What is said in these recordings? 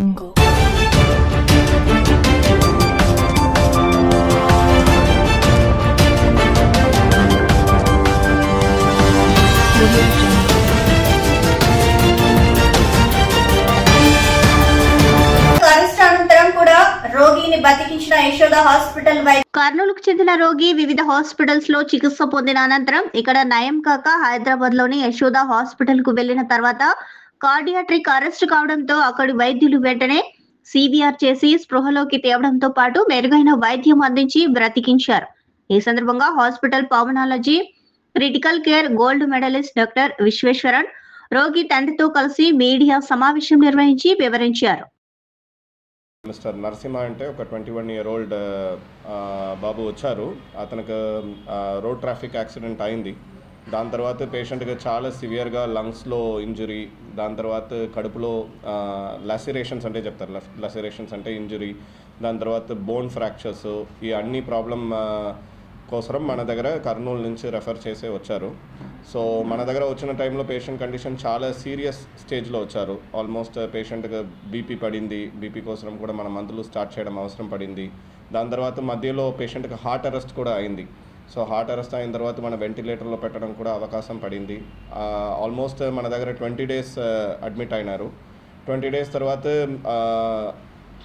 Jungle. Audio Jungle. Arrest అనంతరం కూడా రోగిని బతికించిన యశోద హాస్పిటల్ వైద్య కర్నూలుకు చెందిన రోగి వివిధ హాస్పిటల్స్లో చికిత్స పొందిన అనంతరం ఇక్కడ నయం కాక హైదరాబాద్లోని యశోద హాస్పిటల్కు వెళ్ళిన తర్వాత కార్డియాట్రిక్ అరెస్ట్ కావడంతో అక్కడి వైద్యులు వెంటనే సిబిఆర్ చేసి స్పృహలోకి తేవడంతో పాటు మెరుగైన వైద్యం అందించి బ్రతికించారు. ఈ సందర్భంగా hospital pulmonology critical care gold medalist doctor Visweswaran రోగి తండ్రితో కలిసి మీడియా సమావేశం నిర్వహించి వివరించారు. మిస్టర్ నరసింహ అంటే ఒక ట్వంటీ వన్ ఇయర్ ఓల్డ్ బాబు వచ్చారు. అతనికి రోడ్ ట్రాఫిక్ యాక్సిడెంట్ అయింది. దాని తర్వాత పేషెంట్కి చాలా సివియర్గా లంగ్స్లో ఇంజురీ దాని తర్వాత కడుపులో లసిరేషన్స్ అంటే చెప్తారు లసిరేషన్స్ అంటే ఇంజురీ దాని తర్వాత బోన్ ఫ్రాక్చర్స్ ఈ అన్ని ప్రాబ్లం కోసరం మన దగ్గర కర్నూలు నుంచి రెఫర్ చేసే వచ్చారు. సో మన దగ్గర వచ్చిన టైంలో పేషెంట్ కండిషన్ చాలా సీరియస్ స్టేజ్లో వచ్చారు. ఆల్మోస్ట్ పేషెంట్కి బీపీ పడింది బీపీ కోసం కూడా మన మందులు స్టార్ట్ చేయడం అవసరం పడింది. దాని తర్వాత మధ్యలో పేషెంట్కి హార్ట్ అరెస్ట్ కూడా అయింది. సో హార్ట్ అరెస్ట్ అయిన తర్వాత మన వెంటిలేటర్లో పెట్టడం కూడా అవకాశం పడింది. ఆల్మోస్ట్ మన దగ్గర ట్వంటీ డేస్ అడ్మిట్ అయినారు. ట్వంటీ డేస్ తర్వాత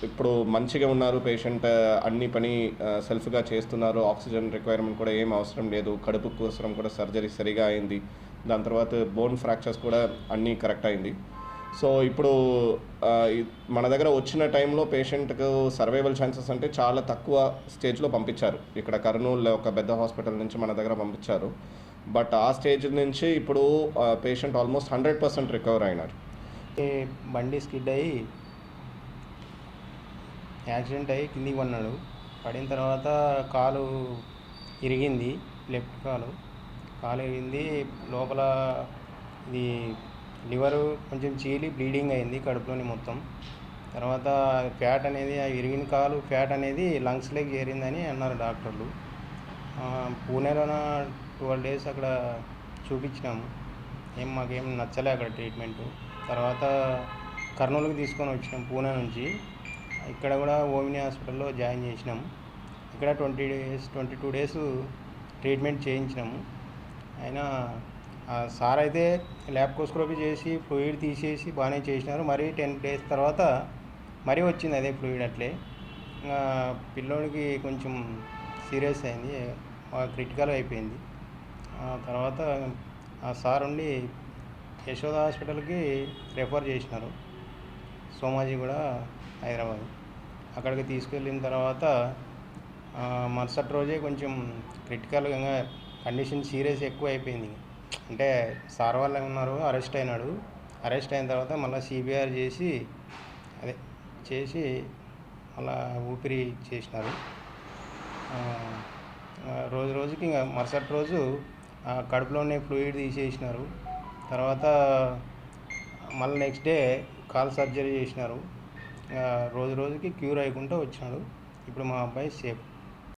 ఇప్పుడు మంచిగా ఉన్నారు పేషెంట్ అన్ని పని సెల్ఫ్గా చేస్తున్నారు. ఆక్సిజన్ రిక్వైర్మెంట్ కూడా ఏం అవసరం లేదు. కడుపు కోసం కూడా సర్జరీ సరిగా అయింది. దాని తర్వాత బోన్ ఫ్రాక్చర్స్ కూడా అన్నీ కరెక్ట్ అయింది. సో ఇప్పుడు మన దగ్గర వచ్చిన టైంలో పేషెంట్కు సర్వైవల్ ఛాన్సెస్ అంటే చాలా తక్కువ స్టేజ్లో పంపించారు. ఇక్కడ కర్నూలు ఒక పెద్ద హాస్పిటల్ నుంచి మన దగ్గర పంపించారు. బట్ ఆ స్టేజ్ నుంచి ఇప్పుడు patient almost hundred percent recover అయినారు. బండి స్కిడ్ అయ్యి యాక్సిడెంట్ అయ్యి కిందికి పడినాడు. పడిన తర్వాత కాలు ఇరిగింది లెఫ్ట్ కాలు. కాలు ఇరిగింది లోపల ఇది లివర్ కొంచెం చీలి బ్లీడింగ్ అయింది కడుపులోని మొత్తం. తర్వాత ఫ్యాట్ అనేది ఆ ఇరిగిన కాలు ఫ్యాట్ అనేది లంగ్స్లోకి చేరిందని అన్నారు డాక్టర్లు. పూణేలోన ట్వెల్వ్ డేస్ అక్కడ చూపించినాము. ఏం మాకేం నచ్చలే అక్కడ ట్రీట్మెంట్. తర్వాత కర్నూలుకి తీసుకొని వచ్చినాం పూణే నుంచి. ఇక్కడ కూడా ఓమిని హాస్పిటల్లో జాయిన్ చేసినాం. ఇక్కడ twenty days twenty two days treatment చేయించినాము. అయినా సార్ అయితే ల్యాప్కోస్కోపీ చేసి ఫ్లూయిడ్ తీసేసి బాగానే చేసినారు. మరీ టెన్ డేస్ తర్వాత మరీ వచ్చింది అదే ఫ్లూయిడ్ అట్లే. పిల్లోడికి కొంచెం సీరియస్ అయింది. క్రిటికల్ అయిపోయింది. తర్వాత ఆ సార్ ఉండి యశోద హాస్పిటల్కి రెఫర్ చేసినారు. సోమాజీ కూడా హైదరాబాద్. అక్కడికి తీసుకెళ్ళిన తర్వాత మరుసటి రోజే కొంచెం క్రిటికల్గా కండిషన్ సీరియస్ ఎక్కువ అయిపోయింది అంటే సార్ వాళ్ళు ఉన్నారు అరెస్ట్ అయినాడు. అరెస్ట్ అయిన తర్వాత మళ్ళీ సిబిఆర్ చేసి అదే చేసి మళ్ళా ఊపిరి చేసినారు. రోజు రోజుకి ఇంకా మరుసటి రోజు కడుపులోనే ఫ్లూయిడ్ తీసేసినారు. తర్వాత మళ్ళీ నెక్స్ట్ డే కాల్ సర్జరీ చేసినారు. రోజు రోజుకి క్యూర్ అయ్యకుండా వచ్చినాడు. ఇప్పుడు మా అబ్బాయి సేఫ్.